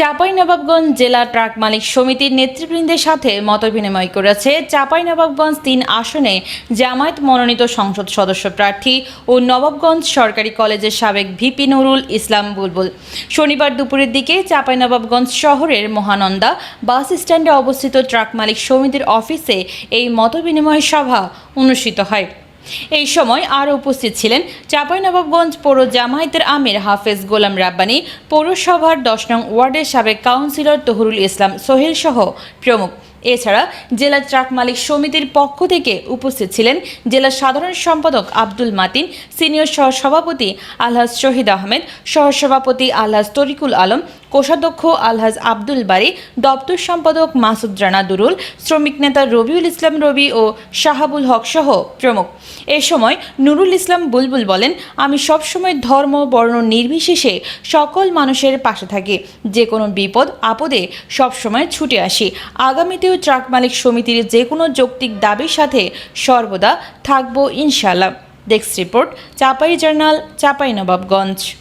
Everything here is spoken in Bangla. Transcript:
চাঁপাইনবাবগঞ্জ জেলা ট্রাক মালিক সমিতির নেতৃবৃন্দের সাথে মতবিনিময় করেছে চাঁপাইনবাবগঞ্জ তিন আসনে জামায়াত মনোনীত সংসদ সদস্য প্রার্থী ও নবাবগঞ্জ সরকারি কলেজের সাবেক ভিপি নুরুল ইসলাম বুলবুল। শনিবার দুপুরের দিকে চাঁপাইনবাবগঞ্জ শহরের মহানন্দা বাস স্ট্যান্ডে অবস্থিত ট্রাক মালিক সমিতির অফিসে এই মতবিনিময় সভা অনুষ্ঠিত হয়। এই সময় আরও উপস্থিত ছিলেন চাঁপাইনবাবগঞ্জ পৌর জামায়াতের আমির হাফেজ গোলাম রাব্বানি, পৌরসভার দশ নং ওয়ার্ডের সাবেক কাউন্সিলর তহরুল ইসলাম সোহেল সহ প্রমুখ। এছাড়া জেলা ট্রাক মালিক সমিতির পক্ষ থেকে উপস্থিত ছিলেন জেলা সাধারণ সম্পাদক আব্দুল মাতিন, সিনিয়র সহসভাপতি আলহাজ শহীদ আহমেদ, সহসভাপতি আলহাজ তরিকুল আলম কোষাধ্যক্ষ আলহাজ আব্দুল বারি, দপ্তর সম্পাদক মাসুদ রানা দুরুল, শ্রমিক নেতা রবিউল ইসলাম রবি ও শাহাবুল হক সহ প্রমুখ। এ সময় নুরুল ইসলাম বুলবুল বলেন, আমি সবসময় ধর্ম, বর্ণ নির্বিশেষে সকল মানুষের পাশে থাকি। যে কোনো বিপদ, আপদে সবসময় ছুটে আসি। আগামীতেও ট্রাক মালিক সমিতির যে কোনো যৌক্তিক দাবির সাথে সর্বদা থাকব ইনশাল্লাহ desk report, Chapai journal, Chapai Nawabganj.